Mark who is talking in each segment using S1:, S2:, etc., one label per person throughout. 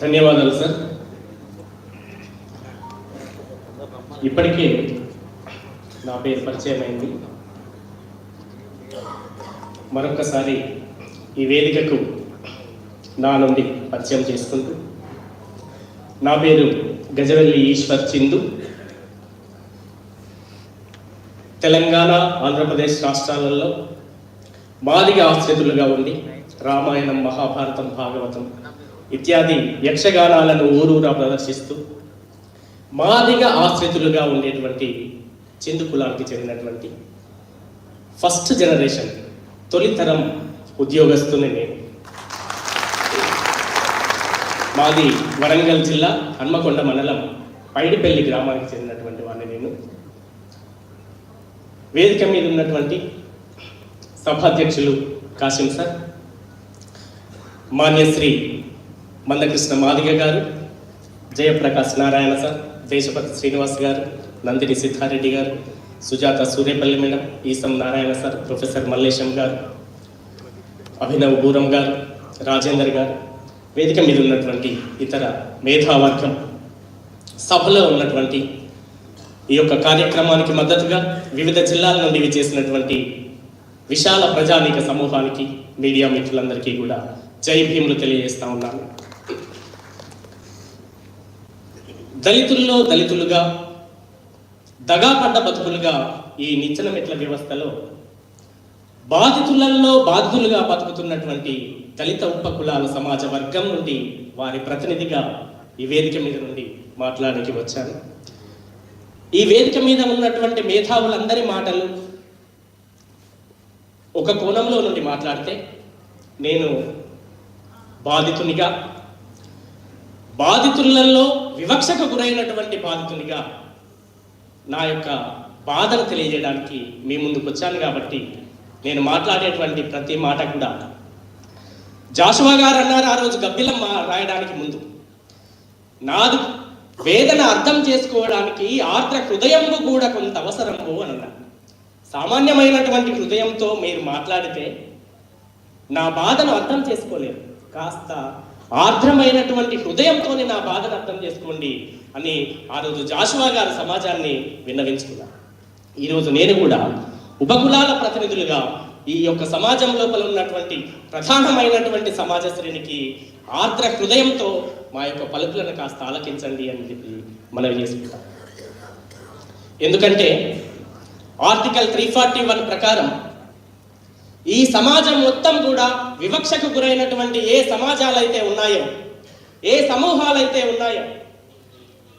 S1: ధన్యవాదాలు సార్. ఇప్పటికే నా పేరు పరిచయం అయింది. మరొకసారి ఈ వేదికకు నా నుండి పరిచయం చేసుకుంటూ నా పేరు గజవెల్లి ఈశ్వర్ చిందు. తెలంగాణ ఆంధ్రప్రదేశ్ రాష్ట్రాలలో మాదిగ ఆశ్రితులుగా ఉండి రామాయణం మహాభారతం భాగవతం ఇత్యాది యక్షగానాలను ఊరూరా ప్రదర్శిస్తూ మాదిగ ఆశ్రితులుగా ఉండేటువంటి చిందు కులానికి చెందినటువంటి ఫస్ట్ జనరేషన్ తొలితరం ఉద్యోగస్తుని నేను. మాది వరంగల్ జిల్లా హన్మకొండ మండలం పైడిపల్లి గ్రామానికి చెందినటువంటి వాడిని నేను. వేదిక మీద ఉన్నటువంటి సభాధ్యక్షులు కాసిం సార్ మాన్యశ్రీ మందకృష్ణ మాదిగ గారు జయప్రకాష్ నారాయణ సార్ దేశపతి శ్రీనివాస్ గారు నందిని సిద్ధారెడ్డి గారు Sujatha Suryapalli madam Eesam Narayana sir professor Mallesham గారు అభినవ్ గూరం గారు రాజేందర్ గారు. వేదిక మీద ఉన్నటువంటి ఇతర మేధావర్గం సభలో ఉన్నటువంటి ఈ యొక్క కార్యక్రమానికి మద్దతుగా వివిధ జిల్లాల నుండి చేసినటువంటి విశాల ప్రజానీక సమూహానికి మీడియా మిత్రులందరికీ కూడా జై భీములు తెలియజేస్తా ఉన్నాను. దళితుల్లో దళితులుగా దగాపడ్డ బతుకులుగా ఈ నిచ్చెన మెట్ల వ్యవస్థలో బాధితులలో బాధితులుగా బతుకుతున్నటువంటి దళిత ఉప కులాల సమాజ వర్గం నుండి వారి ప్రతినిధిగా ఈ వేదిక మీద నుండి మాట్లాడడానికి వచ్చాను ఈ వేదిక మీద ఉన్నటువంటి మేధావులందరి మాటలు ఒక కోణంలో నుండి మాట్లాడితే నేను బాధితునిగా బాధితులలో వివక్షకు గురైనటువంటి బాధితునిగా నా యొక్క బాధను తెలియజేయడానికి మీ ముందుకు వచ్చాను కాబట్టి నేను మాట్లాడేటువంటి ప్రతి మాట కూడా జాషువా గారు అన్నారు ఆ రోజు గబ్బిలం రాయడానికి ముందు. నాదు వేదన అర్థం చేసుకోవడానికి ఆర్ద్ర హృదయంబు కూడా కొంత అవసరము అని అన్నారు. సామాన్యమైనటువంటి హృదయంతో మీరు మాట్లాడితే నా బాధను అర్థం చేసుకోలేరు. కాస్త ఆర్ద్రమైనటువంటి హృదయంతోనే నా బాధను అర్థం చేసుకోండి అని ఆ రోజు జాషువా గారు సమాజాన్ని విన్నవించుకున్నారు. ఈరోజు నేను కూడా ఉపకులాల ప్రతినిధులుగా ఈ యొక్క సమాజం లోపల ఉన్నటువంటి ప్రధానమైనటువంటి సమాజ శ్రేణికి ఆర్ద్ర హృదయంతో మా యొక్క పలుకులను కాస్త ఆలకించండి అని చెప్పి మనవి చేసుకుంటాం. ఎందుకంటే ఆర్టికల్ త్రీ ఫార్టీ వన్ ప్రకారం ఈ సమాజం మొత్తం కూడా వివక్షకు గురైనటువంటి ఏ సమాజాలైతే ఉన్నాయో ఏ సమూహాలైతే ఉన్నాయో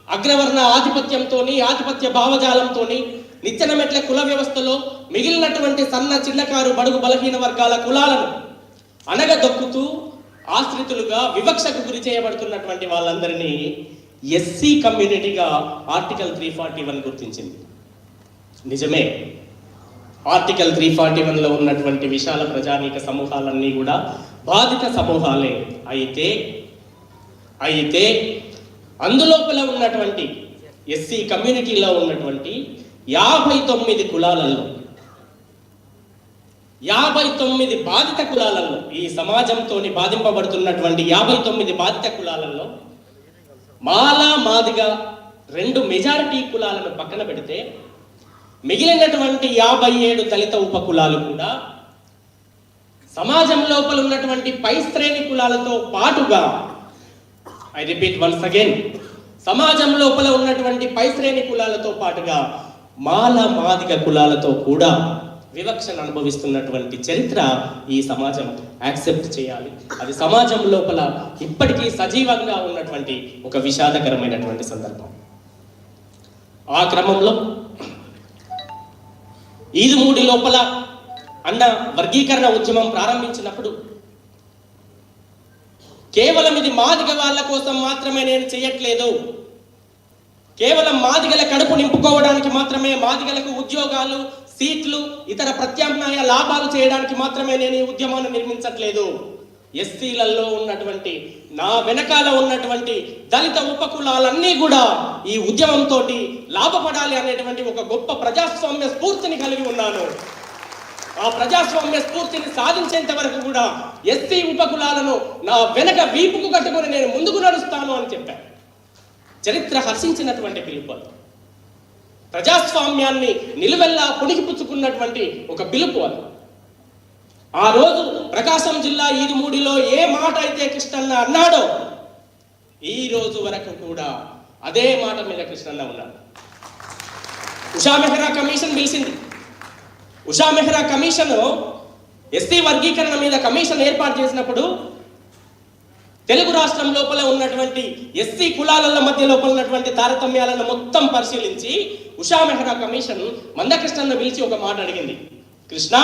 S1: అగ్రవర్ణ ఆధిపత్యంతోని ఆధిపత్య భావజాలంతోని నిచ్చెన మెట్ల కుల వ్యవస్థలో మిగిలినటువంటి సన్న చిన్నకారు బడుగు బలహీన వర్గాల కులాలను అనగదొక్కుతూ ఆశ్రితులుగా వివక్షకు గురి చేయబడుతున్నటువంటి వాళ్ళందరినీ ఎస్సీ కమ్యూనిటీగా ఆర్టికల్ త్రీ ఫార్టీ వన్ గుర్తించింది. నిజమే. ఆర్టికల్ త్రీ ఫార్టీ వన్లో ఉన్నటువంటి విశాల ప్రజానీక సమూహాలన్నీ కూడా బాధిత సమూహాలే. అయితే అయితే అందులోపల ఉన్నటువంటి ఎస్సీ కమ్యూనిటీలో ఉన్నటువంటి యాభై తొమ్మిది కులాలలో యాభై తొమ్మిది బాధిత కులాలలో ఈ సమాజంతో బాధింపబడుతున్నటువంటి యాభై తొమ్మిది బాధిత కులాలలో మాలా మాదిగా రెండు మెజారిటీ కులాలను పక్కన పెడితే మిగిలినటువంటి యాభై ఏడు దళిత ఉప కులాలు కూడా సమాజం లోపల ఉన్నటువంటి పై శ్రేణి కులాలతో పాటుగా ఐ రిపీట్ వన్స్ అగైన్ సమాజం లోపల ఉన్నటువంటి పై శ్రేణి కులాలతో పాటుగా మాల మాదిక కులాలతో కూడా వివక్షను అనుభవిస్తున్నటువంటి చరిత్ర ఈ సమాజం యాక్సెప్ట్ చేయాలి. అది సమాజం లోపల ఇప్పటికీ సజీవంగా ఉన్నటువంటి ఒక విషాదకరమైనటువంటి సందర్భం. ఆ క్రమంలో ఈదుమూడి లోపల అన్న వర్గీకరణ ఉద్యమం ప్రారంభించినప్పుడు కేవలం ఇది మాదిగ వాళ్ళ కోసం మాత్రమే నేను చేయట్లేదు. కేవలం మాదిగల కడుపు నింపుకోవడానికి మాత్రమే మాదిగలకు ఉద్యోగాలు సీట్లు ఇతర ప్రత్యామ్నాయ లాభాలు చేయడానికి మాత్రమే నేను ఈ ఉద్యమాన్ని నిర్మించట్లేదు. ఎస్సీలలో ఉన్నటువంటి నా వెనకాల ఉన్నటువంటి దళిత ఉపకులాలన్నీ కూడా ఈ ఉద్యమంతో లాభపడాలి అనేటువంటి ఒక గొప్ప ప్రజాస్వామ్య స్ఫూర్తిని కలిగి ఉన్నాను. ఆ ప్రజాస్వామ్య స్ఫూర్తిని సాధించేంత వరకు కూడా ఎస్సీ ఉపకులాలను నా వెనక వీపుకు కట్టుకొని నేను ముందుకు నడుస్తాను అని చెప్పాను చరిత్ర హర్షించినటువంటి పిలుపు అది. ప్రజాస్వామ్యాన్ని నిలువెల్లా పుణికిపుచ్చుకున్నటువంటి ఒక పిలుపు అది. ఆ రోజు ప్రకాశం జిల్లా ఈదుమూడిలో ఏ మాట అయితే కృష్ణన్న అన్నాడో ఈ రోజు వరకు కూడా అదే మాట మీద కృష్ణన్న ఉన్నాడు. ఉషా మెహ్రా కమిషన్ పిలిచింది. ఉషా మెహ్రా కమిషన్ ఎస్సీ వర్గీకరణ మీద కమిషన్ ఏర్పాటు చేసినప్పుడు తెలుగు రాష్ట్రం లోపల ఉన్నటువంటి ఎస్సీ కులాల మధ్య లోపల ఉన్నటువంటి తారతమ్యాలను మొత్తం పరిశీలించి ఉషా మెహ్రా కమిషన్ మందకృష్ణను పిలిచి ఒక మాట అడిగింది. కృష్ణ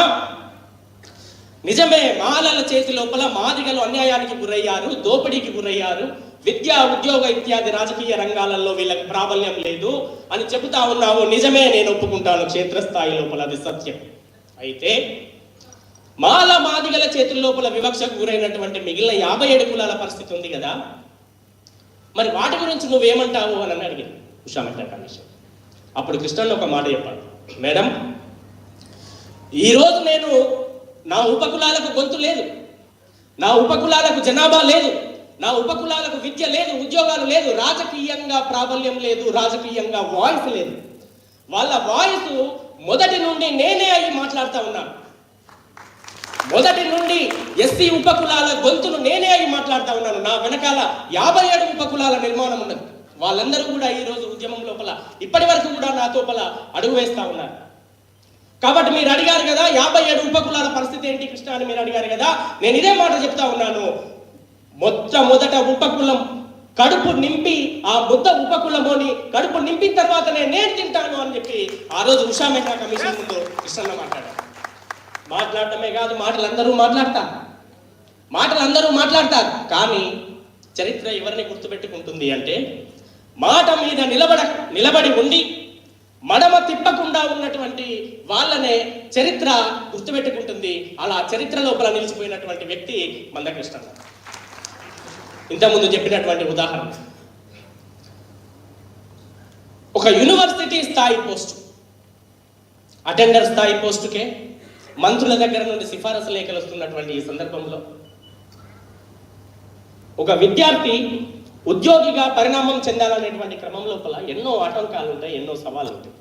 S1: నిజమే మాలల చేతి లోపల మాదిగలు అన్యాయానికి గురయ్యారు దోపిడీకి గురయ్యారు విద్య ఉద్యోగ ఇత్యాది రాజకీయ రంగాలలో వీళ్ళకి ప్రాబల్యం లేదు అని చెబుతా ఉన్నావు. నిజమే నేను ఒప్పుకుంటాను క్షేత్రస్థాయి లోపల అది సత్యం. అయితే మాల మాదిగల చేతుల లోపల వివక్షకు గురైనటువంటి మిగిలిన యాభై ఏడు కులాల పరిస్థితి ఉంది కదా? మరి వాటి గురించి నువ్వేమంటావు అని అని అడిగింది ఉషా కమిషన్ అప్పుడు కృష్ణన్ ఒక మాట చెప్పాడు. మేడం ఈరోజు నేను నా ఉపకులాలకు గొంతు లేదు. నా ఉపకులాలకు జనాభా లేదు. నా ఉపకులాలకు విద్య లేదు ఉద్యోగాలు లేదు రాజకీయంగా ప్రాబల్యం లేదు రాజకీయంగా వాయిస్ లేదు. వాళ్ళ వాయిస్ మొదటి నుండి నేనే అయ్యి మాట్లాడుతూ ఉన్నాను. మొదటి నుండి ఎస్సీ ఉపకులాల గొంతును నేనే అయ్యి మాట్లాడుతూ ఉన్నాను. నా వెనకాల యాభై ఏడు ఉపకులాల నిర్మాణం ఉన్నది. వాళ్ళందరూ కూడా ఈ రోజు ఉద్యమం లోపల ఇప్పటి వరకు కూడా నా తోపల అడుగు వేస్తా ఉన్నారు. కాబట్టి మీరు అడిగారు కదా యాభై ఏడు ఉపకులాల పరిస్థితి ఏంటి కృష్ణ అని మీరు అడిగారు కదా నేను ఇదే మాట చెప్తా ఉన్నాను. మొట్టమొదట ఉపకులం కడుపు నింపి ఆ బుద్ధ ఉపకులమోని కడుపు నింపిన తర్వాతనే నేను తింటాను అని చెప్పి ఆ రోజు ఉషా మెహ్రా కమిషన్ ముందు కృష్ణన్న మాట్లాడారు. మాట్లాడటమే కాదు మాటలు అందరూ మాట్లాడతారు. మాటలు అందరూ మాట్లాడతారు. కానీ చరిత్ర ఎవరిని గుర్తుపెట్టుకుంటుంది అంటే మాట మీద నిలబడ నిలబడి ఉండి మడమ తిప్పకుండా ఉన్నటువంటి వాళ్ళనే చరిత్ర గుర్తుపెట్టుకుంటుంది. అలా చరిత్ర లోపల నిలిచిపోయినటువంటి వ్యక్తి మందకృష్ణ ఇంతకుముందు చెప్పినటువంటి ఉదాహరణ. ఒక యూనివర్సిటీ స్థాయి పోస్టు. అటెండర్ స్థాయి పోస్టుకే మంత్రుల దగ్గర నుండి సిఫారసు లేఖలు వస్తున్నటువంటి ఈ సందర్భంలో ఒక విద్యార్థి ఉద్యోగిగా పరిణామం చెందాలనేటువంటి క్రమం లోపల ఎన్నో ఆటంకాలు ఉంటాయి ఎన్నో సవాళ్ళు ఉంటాయి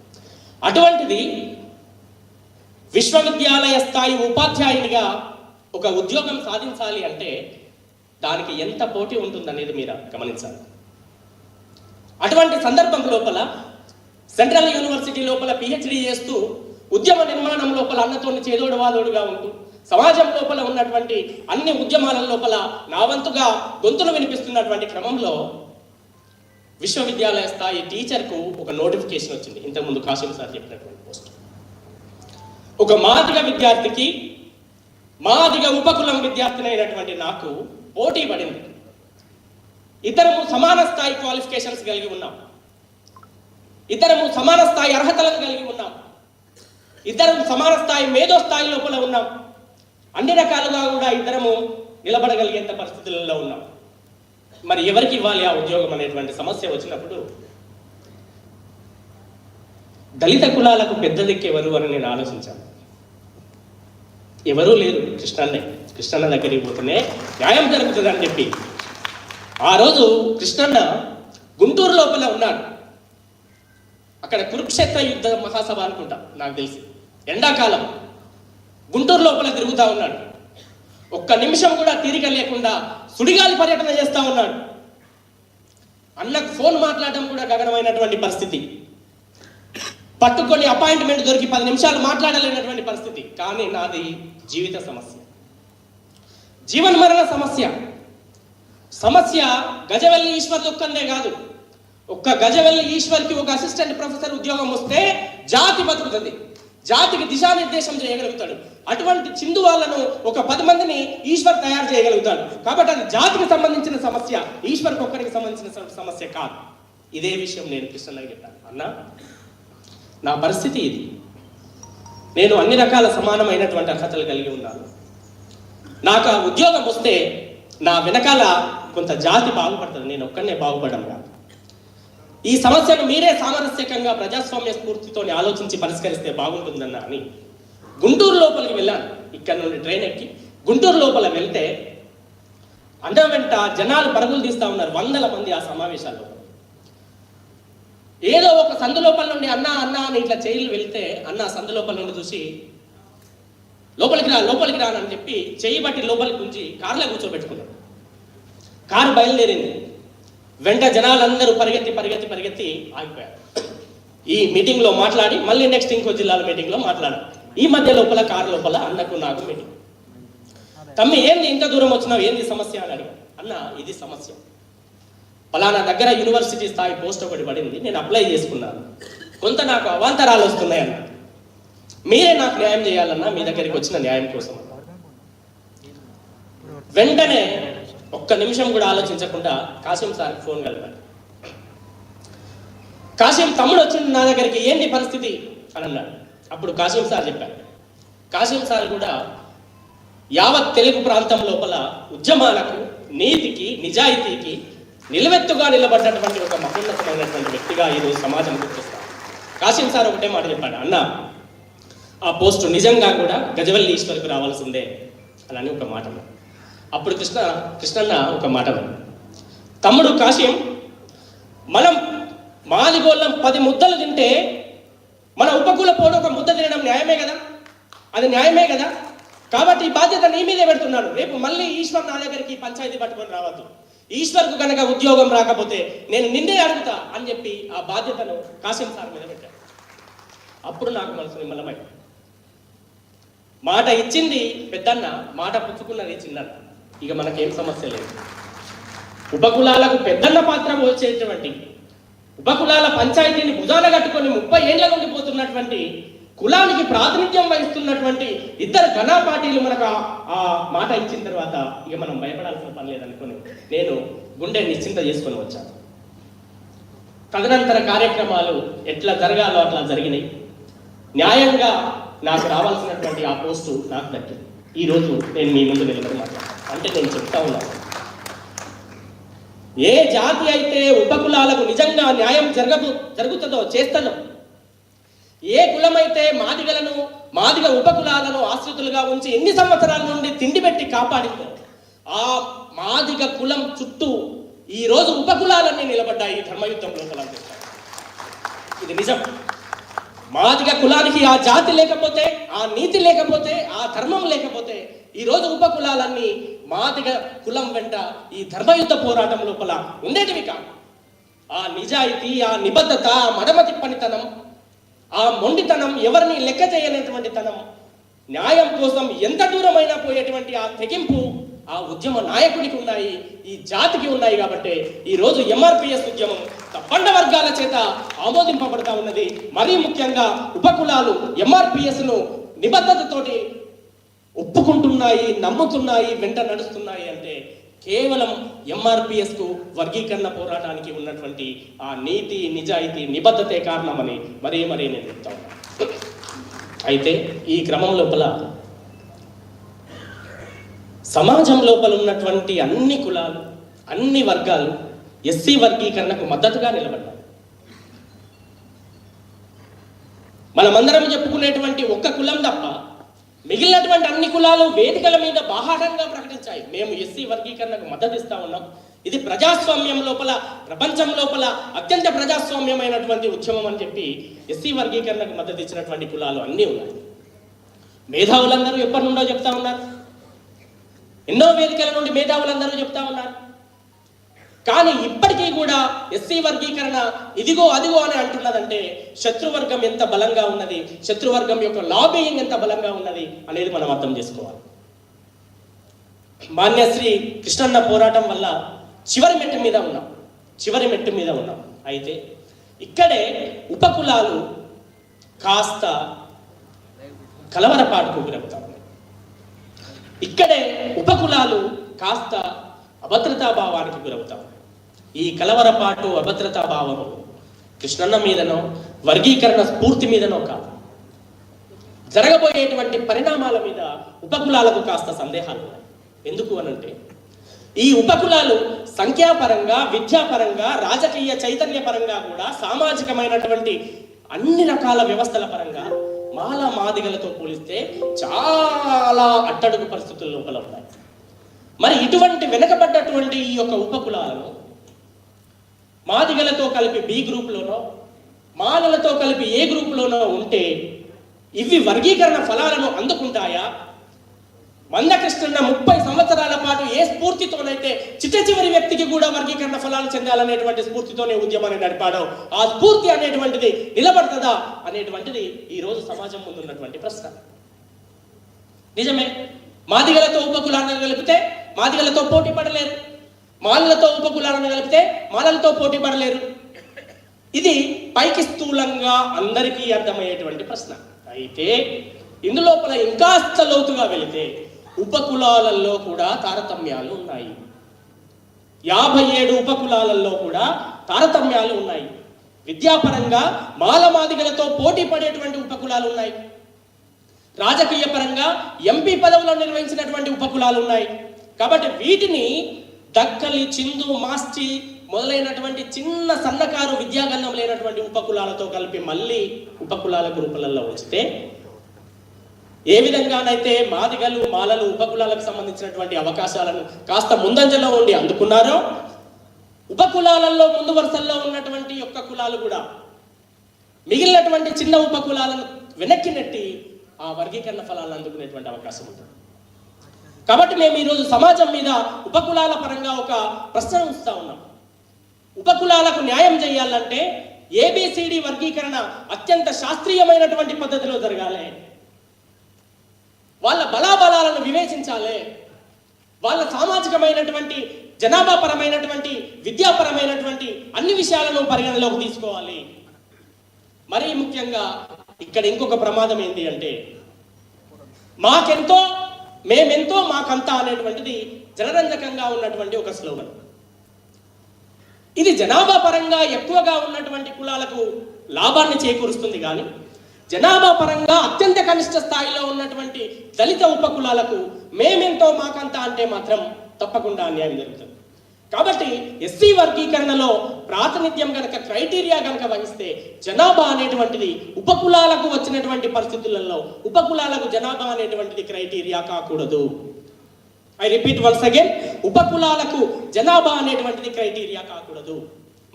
S1: అటువంటిది విశ్వవిద్యాలయ స్థాయి ఉపాధ్యాయునిగా ఒక ఉద్యోగం సాధించాలి అంటే దానికి ఎంత పోటీ ఉంటుందనేది మీరు గమనించాలి. అటువంటి సందర్భం లోపల సెంట్రల్ యూనివర్సిటీ లోపల పిహెచ్డి చేస్తూ ఉద్యమ నిర్మాణం లోపల అన్నతోని చేదోడు వాదోడుగా ఉంటూ సమాజం లోపల ఉన్నటువంటి అన్ని ఉద్యమాల లోపల నా వంతుగా గొంతులు వినిపిస్తున్నటువంటి క్రమంలో విశ్వవిద్యాలయ స్థాయి టీచర్కు ఒక నోటిఫికేషన్ వచ్చింది. ఇంతకుముందు కాశీం సార్ చెప్పినటువంటి పోస్ట్. ఒక మాదిగ విద్యార్థికి మాదిగ ఉపకులం విద్యార్థిని అయినటువంటి నాకు పోటీ పడింది. ఇతరము సమాన స్థాయి క్వాలిఫికేషన్స్ కలిగి ఉన్నాం. ఇతరము సమాన స్థాయి అర్హతలను కలిగి ఉన్నాం. ఇద్దరం సమాన స్థాయి మేధో స్థాయి లోపల ఉన్నాం. అన్ని రకాలుగా కూడా ఇద్దరము నిలబడగలిగేంత పరిస్థితులలో ఉన్నాం. మరి ఎవరికి ఇవ్వాలి ఆ ఉద్యోగం అనేటువంటి సమస్య వచ్చినప్పుడు దళిత కులాలకు పెద్ద దిక్కెవరు అని నేను ఆలోచించాను. ఎవరూ లేరు కృష్ణన్నే. కృష్ణన్న దగ్గరికి పోతేనే న్యాయం జరుగుతుందని చెప్పి. ఆ రోజు కృష్ణన్న గుంటూరు లోపల ఉన్నాడు. అక్కడ కురుక్షేత్ర యుద్ధ మహాసభ అనుకుంటా నాకు తెలిసి. ఎండాకాలం. గుంటూరు లోపల తిరుగుతూ ఉన్నాడు. ఒక్క నిమిషం కూడా తీరిక లేకుండా సుడిగాలి పర్యటన చేస్తూ ఉన్నాడు. అన్నకు ఫోన్ మాట్లాడడం కూడా గగనమైనటువంటి పరిస్థితి. పట్టుకొని అపాయింట్మెంట్ దొరికి పది నిమిషాలు మాట్లాడలేనటువంటి పరిస్థితి. కానీ నాది జీవిత సమస్య. జీవన మరణ సమస్య. సమస్య గజవెల్లి ఈశ్వర్ ఒక్కందే కాదు. ఒక్క గజవెల్లి ఈశ్వర్కి ఒక అసిస్టెంట్ ప్రొఫెసర్ ఉద్యోగం వస్తే జాతి బతుకుతుంది. జాతికి దిశానిర్దేశం చేయగలుగుతాడు. అటువంటి చిందు వాళ్ళను ఒక పది మందిని ఈశ్వర్ తయారు చేయగలుగుతాడు. కాబట్టి అది జాతికి సంబంధించిన సమస్య ఈశ్వర్కి ఒక్కరికి సంబంధించిన సమస్య కాదు. ఇదే విషయం నేను కృష్ణలో చెప్పాను. అన్నా నా పరిస్థితి ఇది. నేను అన్ని రకాల సమానమైనటువంటి అర్హతలు కలిగి ఉన్నాను. నాకు ఆ ఉద్యోగం వస్తే నా వెనకాల కొంత జాతి బాగుపడుతుంది. నేను ఒక్కనే బాగుపడడం కాదు. ఈ సమస్యను మీరే సామరస్యకంగా ప్రజాస్వామ్య స్ఫూర్తితో ఆలోచించి పరిష్కరిస్తే బాగుంటుందన్న అని గుంటూరు లోపలికి వెళ్ళాను ఇక్కడ నుండి ట్రైన్ ఎక్కి గుంటూరు లోపల వెళ్తే అండ వెంట జనాలు పరుగులు తీస్తా ఉన్నారు. వందల మంది ఆ సమావేశాల్లో. ఏదో ఒక సందు లోపల నుండి అన్న అన్న అని ఇట్లా జైలు వెళ్తే అన్న సందు లోపల నుండి చూసి లోపలికి రా లోపలికి రా అని చెప్పి చెయ్యి బట్టి లోపలికి ఉంచి కారులో కూర్చోబెట్టుకున్నాడు కారు బయలుదేరింది. వెంట జనాలందరూ పరిగెత్తి పరిగెత్తి పరిగెత్తి ఆగిపోయారు. ఈ మీటింగ్లో మాట్లాడి మళ్ళీ నెక్స్ట్ ఇంకో జిల్లాల మీటింగ్లో మాట్లాడారు. ఈ మధ్య లోపల కారు లోపల అన్నకు నాకు మీటింగ్ తమ్మి ఏంది ఇంత దూరం వచ్చినావు? ఏంది సమస్య? అని అడిగాను అన్న ఇది సమస్య. పలానా దగ్గర యూనివర్సిటీ స్థాయి పోస్ట్ ఒకటి పడింది. నేను అప్లై చేసుకున్నాను. కొంత నాకు అవాంతరాలు వస్తున్నాయన్న. మీరే నాకు న్యాయం చేయాలన్నా మీ దగ్గరికి వచ్చిన న్యాయం కోసం. వెంటనే ఒక్క నిమిషం కూడా ఆలోచించకుండా కాసిం సార్ ఫోన్ కలిపాను. కాసిం తమ్ముడు వచ్చింది నా దగ్గరికి. ఏంటి పరిస్థితి? అని అన్నాడు. అప్పుడు కాశీం సార్ చెప్పారు. కాశీం సార్ కూడా యావత్ తెలుగు ప్రాంతం లోపల ఉద్యమాలకు నీతికి నిజాయితీకి నిలవెత్తుగా నిలబడినటువంటి ఒక మహోన్నతమైనటువంటి వ్యక్తిగా ఈరోజు సమాజం గుర్తిస్తారు కాశీం సార్ ఒకటే మాట చెప్పాడు అన్న ఆ పోస్టు నిజంగా కూడా గజవల్లి ఈశ్వర్కు రావాల్సిందే అని ఒక మాట అప్పుడు కృష్ణ కృష్ణన్న ఒక మాట తమ్ముడు కాశీం మనం మాదిగోళ్ళం పది ముద్దలు తింటే మన ఉపకుల పోడు ఒక ముద్ద తినడం న్యాయమే కదా? అది న్యాయమే కదా? కాబట్టి ఈ బాధ్యత నీ మీదే పెడుతున్నాను. రేపు మళ్ళీ ఈశ్వర్ నా దగ్గరికి పంచాయతీ పట్టుకొని రావద్దు. ఈశ్వర్కు కనుక ఉద్యోగం రాకపోతే నేను నిన్నే అడుగుతా అని చెప్పి ఆ బాధ్యతను కాసిం సార్ మీద పెట్టాను అప్పుడు నాకు మనసు నిమ్మలమై. మాట ఇచ్చింది పెద్దన్న మాట పుచ్చుకున్నది చిన్నన్న. ఇక మనకేం సమస్య లేదు. ఉపకులాలకు పెద్దన్న పాత్ర వచ్చేటువంటి ఉపకులాల పంచాయతీని భుజాన కట్టుకొని ముప్పై ఏళ్ళ నుండి పోతున్నటువంటి కులానికి ప్రాతినిధ్యం వహిస్తున్నటువంటి ఇద్దరు ఘనా పార్టీలు మనకు ఆ- మాట ఇచ్చిన తర్వాత ఇక మనం భయపడాల్సిన పని లేదనుకుని నేను గుండె నిశ్చింత చేసుకొని వచ్చాను. తదనంతర కార్యక్రమాలు ఎట్లా జరగాలో అట్లా జరిగినాయి. న్యాయంగా నాకు రావాల్సినటువంటి ఆ పోస్టు నాకు దక్కింది. ఈ రోజు నేను మీ ముందు నిలబడి మాట్లాడతాను. అంటే నేను చెప్తా ఉన్నాను ఏ జాతి అయితే ఉపకులాలకు నిజంగా న్యాయం జరగబు జరుగుతుందో చేస్తుందో ఏ కులమైతే మాదిగలను మాదిగ ఉపకులాలను ఆశ్రితులుగా ఉంచి ఎన్ని సంవత్సరాల నుండి తిండి పెట్టి కాపాడిందో ఆ మాదిగ కులం చుట్టూ ఈ రోజు ఉపకులాలన్నీ నిలబడ్డాయి ఈ ధర్మయుద్ధం లోపల ఇది నిజం. మాదిగ కులానికి ఆ జాతి లేకపోతే ఆ నీతి లేకపోతే ఆ ధర్మం లేకపోతే ఈ రోజు ఉపకులాలన్నీ మాదిగ కులం వెంట ఈ ధర్మయుద్ధ పోరాటం లోపల ఉండేటివి కాదు. ఆ నిజాయితీ ఆ నిబద్ధత ఆ మడమతి పనితనం ఆ మొండితనం ఎవరిని లెక్క చేయనటువంటి తనం న్యాయం కోసం ఎంత దూరమైనా పోయేటువంటి ఆ తెగింపు ఆ ఉద్యమ నాయకుడికి ఉన్నాయి ఈ జాతికి ఉన్నాయి కాబట్టి ఈరోజు ఎంఆర్పిఎస్ ఉద్యమం తప్పండ వర్గాల చేత ఆమోదింపబడతా ఉన్నది. మరీ ముఖ్యంగా ఉపకులాలు ఎంఆర్పిఎస్ను నిబద్ధతతోటి ఒప్పుకుంటున్నాయి నమ్ముతున్నాయి వెంట నడుస్తున్నాయి అంటే కేవలం ఎంఆర్పిఎస్కు వర్గీకరణ పోరాటానికి ఉన్నటువంటి ఆ నీతి నిజాయితీ నిబద్ధతే కారణమని మరీ మరీ నేను చెప్తా అయితే ఈ క్రమం లోపల సమాజం లోపల ఉన్నటువంటి అన్ని కులాలు అన్ని వర్గాలు ఎస్సీ వర్గీకరణకు మద్దతుగా నిలబడ్డారు మనమందరం చెప్పుకునేటువంటి ఒక్క కులం తప్ప మిగిలినటువంటి అన్ని కులాలు వేదికల మీద బాహాటంగా ప్రకటించాయి. మేము ఎస్సీ వర్గీకరణకు మద్దతు ఇస్తా ఉన్నాం. ఇది ప్రజాస్వామ్యం లోపల ప్రపంచం లోపల అత్యంత ప్రజాస్వామ్యమైనటువంటి ఉద్యమం అని చెప్పి ఎస్సీ వర్గీకరణకు మద్దతు ఇచ్చినటువంటి కులాలు అన్నీ ఉన్నాయి. మేధావులందరూ ఎప్పటి నుండో చెప్తా ఉన్నారు. ఎన్నో వేదికల నుండి మేధావులందరూ చెప్తా ఉన్నారు. కానీ ఇప్పటికీ కూడా ఎస్సీ వర్గీకరణ ఇదిగో అదిగో అని అంటున్నదంటే శత్రువర్గం ఎంత బలంగా ఉన్నది? శత్రువర్గం యొక్క లాబేయింగ్ ఎంత బలంగా ఉన్నది అనేది మనం అర్థం చేసుకోవాలి. మాన్యశ్రీ కృష్ణన్న పోరాటం వల్ల చివరి మెట్టు మీద ఉన్నాం. చివరి మెట్టు మీద ఉన్నాం. అయితే ఇక్కడే ఉపకులాలు కాస్త కలవరపాటుకు గురవుతా ఉన్నాయి ఇక్కడే ఉపకులాలు కాస్త అభద్రతా భావానికి గురవుతాం ఈ కలవరపాటు అభద్రతా భావము కృష్ణన్న మీదనో వర్గీకరణ స్ఫూర్తి మీదనో కాదు. జరగబోయేటువంటి పరిణామాల మీద ఉపకులాలకు కాస్త సందేహాలు ఉన్నాయి. ఎందుకు అనంటే ఈ ఉపకులాలు సంఖ్యాపరంగా విద్యాపరంగా రాజకీయ చైతన్య పరంగా కూడా సామాజికమైనటువంటి అన్ని రకాల వ్యవస్థల పరంగా మాల మాదిగలతో పోలిస్తే చాలా అట్టడుగు పరిస్థితుల లోపల ఉన్నాయి. మరి ఇటువంటి వెనకబడ్డటువంటి ఈ యొక్క ఉపకులాలను మాదిగలతో కలిపి బి గ్రూప్లోనో మాలలతో కలిపి ఏ గ్రూప్లోనో ఉంటే ఇవి వర్గీకరణ ఫలాలను అందుకుంటాయా? మందకృష్ణ ముప్పై సంవత్సరాల పాటు ఏ స్ఫూర్తితోనైతే చిట్ట చివరి వ్యక్తికి కూడా వర్గీకరణ ఫలాలు చెందాలనేటువంటి స్ఫూర్తితోనే ఉద్యమాన్ని నడిపాడో ఆ స్ఫూర్తి అనేటువంటిది నిలబడుతుందా అనేటువంటిది ఈరోజు సమాజం ముందున్నటువంటి ప్రశ్న. నిజమే. మాదిగలతో ఉపకులాలను కలిపితే మాదిగలతో పోటీ పడలేరు. మాలలతో ఉపకులాలను కలిపితే మాలలతో పోటీ పడలేరు. ఇది పైకి స్థూలంగా అందరికీ అర్థమయ్యేటువంటి ప్రశ్న. అయితే ఇందులోపల ఇంకాస్త లోతుగా వెళితే ఉపకులాలలో కూడా తారతమ్యాలు ఉన్నాయి. యాభై ఏడు ఉపకులాలలో కూడా తారతమ్యాలు ఉన్నాయి. విద్యాపరంగా మాలమాదిగలతో పోటీ పడేటువంటి ఉపకులాలు ఉన్నాయి. రాజకీయ పరంగా ఎంపీ పదవులను నిర్వహించినటువంటి ఉపకులాలు ఉన్నాయి. కాబట్టి వీటిని దక్కలి చిందు మాస్చి మొదలైనటువంటి చిన్న సన్నకారు విద్యాగంధం లేనటువంటి ఉపకులాలతో కలిపి మళ్ళీ ఉపకులాల గ్రూపులలో ఉంచితే ఏ విధంగానైతే మాదిగలు మాలలు ఉపకులాలకు సంబంధించినటువంటి అవకాశాలను కాస్త ముందంజలో ఉండి అందుకున్నారో ఉపకులాలలో ముందు వరుసల్లో ఉన్నటువంటి యొక్క కులాలు కూడా మిగిలినటువంటి చిన్న ఉపకులాలను వెనక్కి నెట్టి ఆ వర్గీకరణ ఫలాలను అందుకునేటువంటి అవకాశం ఉంటుంది. కాబట్టి మేము ఈరోజు సమాజం మీద ఉపకులాల పరంగా ఒక ప్రశ్న ఉంచుతా ఉన్నాం. ఉపకులాలకు న్యాయం చేయాలంటే ఏబిసిడి వర్గీకరణ అత్యంత శాస్త్రీయమైనటువంటి పద్ధతిలో జరగాలి. వాళ్ళ బలాబలాలను వివేచించాలి. వాళ్ళ సామాజికమైనటువంటి జనాభా పరమైనటువంటి విద్యాపరమైనటువంటి అన్ని విషయాలను పరిగణలోకి తీసుకోవాలి. మరీ ముఖ్యంగా ఇక్కడ ఇంకొక ప్రమాదం ఏంటి అంటే మాకెంతో మేమెంతో మాకంతా అనేటువంటిది జనరంజకంగా ఉన్నటువంటి ఒక స్లోగన్ ఇది జనాభా పరంగా ఎక్కువగా ఉన్నటువంటి కులాలకు లాభాన్ని చేకూరుస్తుంది కానీ జనాభా పరంగా అత్యంత కనిష్ట స్థాయిలో ఉన్నటువంటి దళిత ఉపకులాలకు మేమెంతో మాకంతా అంటే మాత్రం తప్పకుండా అన్యాయం జరుగుతుంది. కాబట్టి ఎస్సీ వర్గీకరణలో ప్రాతినిధ్యం గనక క్రైటీరియా గనక వహిస్తే జనాభా అనేటువంటిది ఉపకులాలకు వచ్చినటువంటి పరిస్థితులలో ఉపకులాలకు జనాభా అనేటువంటిది క్రైటీరియా కాకూడదు. ఐ రిపీట్ వన్స్ అగైన్ ఉపకులాలకు జనాభా అనేటువంటిది క్రైటీరియా కాకూడదు.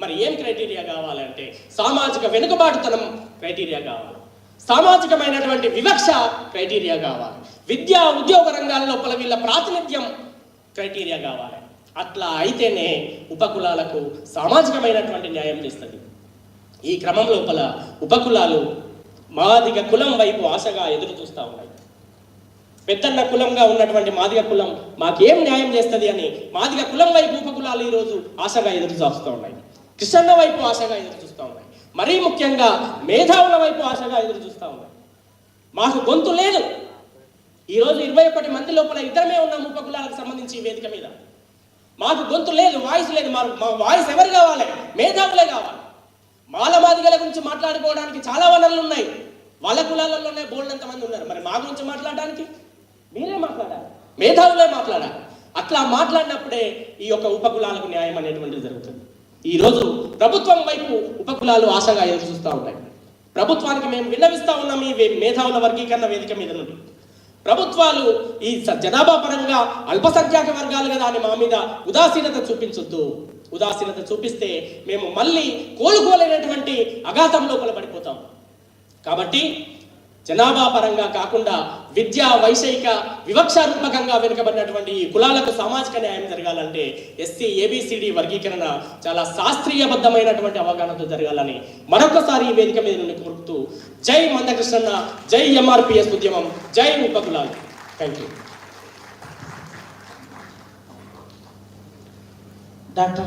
S1: మరి ఏం క్రైటీరియా కావాలంటే సామాజిక వెనుకబాటుతనం క్రైటీరియా కావాలి. సామాజికమైనటువంటి వివక్ష క్రైటీరియా కావాలి. విద్యా ఉద్యోగ రంగాల లోపల వీళ్ళ ప్రాతినిధ్యం క్రైటీరియా కావాలి. అట్లా అయితేనే ఉపకులాలకు సామాజికమైనటువంటి న్యాయం చేస్తుంది. ఈ క్రమం లోపల ఉపకులాలు మాదిగ కులం వైపు ఆశగా ఎదురు చూస్తూ ఉన్నాయి. పెద్దన్న కులంగా ఉన్నటువంటి మాదిగ కులం మాకేం న్యాయం చేస్తుంది అని మాదిగ కులం వైపు ఉపకులాలు ఈరోజు ఆశగా ఎదురు చూస్తూ ఉన్నాయి. కృష్ణన్న వైపు ఆశగా ఎదురు చూస్తూ ఉన్నాయి. మరీ ముఖ్యంగా మేధావుల వైపు ఆశగా ఎదురు చూస్తూ ఉన్నాయి. మాకు గొంతు లేదు. ఈరోజు ఇరవై ఒకటి మంది లోపల ఇద్దరమే ఉన్నాం ఉపకులాలకు సంబంధించి ఈ వేదిక మీద. మాకు గొంతు లేదు వాయిస్ లేదు మా మా వాయిస్ ఎవరు కావాలి? మేధావులే కావాలి. మాల మాదిగల గురించి మాట్లాడుకోవడానికి చాలా వనరులు ఉన్నాయి. వాళ్ళ కులాలలోనే బోల్డంత మంది ఉన్నారు. మరి మా గురించి మాట్లాడడానికి మీరే మాట్లాడాలి. మేధావులే మాట్లాడాలి. అట్లా మాట్లాడినప్పుడే ఈ యొక్క ఉపకులాలకు న్యాయం అనేటువంటిది జరుగుతుంది. ఈ రోజు ప్రభుత్వం వైపు ఉపకులాలు ఆశగా ఎదురు చూస్తూ ఉంటాయి ప్రభుత్వానికి మేము విన్నవిస్తూ ఉన్నాం ఈ వే- మేధావుల వర్గీకరణ వేదిక మీద నుండి. ప్రభుత్వాలు ఈ జనాభా పరంగా అల్పసంఖ్యాక వర్గాలు కదా అని మా మీద ఉదాసీనత చూపించొద్దు. ఉదాసీనత చూపిస్తే మేము మళ్ళీ కోలుకోలేనటువంటి అఘాతం లోపల పడిపోతాం. కాబట్టి జనాభా పరంగా కాకుండా విద్యా వైషయిక వివక్షాత్మకంగా వెనుకబడినటువంటి ఈ కులాలకు సామాజిక న్యాయం జరగాలంటే ఎస్సీ ఏబిసిడి వర్గీకరణ చాలా శాస్త్రీయబద్ధమైనటువంటి అవగాహనతో జరగాలని మరొకసారి ఈ వేదిక మీద నుండి కోరుతూ జై మందకృష్ణన్న జై ఎంఆర్పిఎస్ ఉద్యమం జై ఉపకులాలు. Thank you
S2: doctor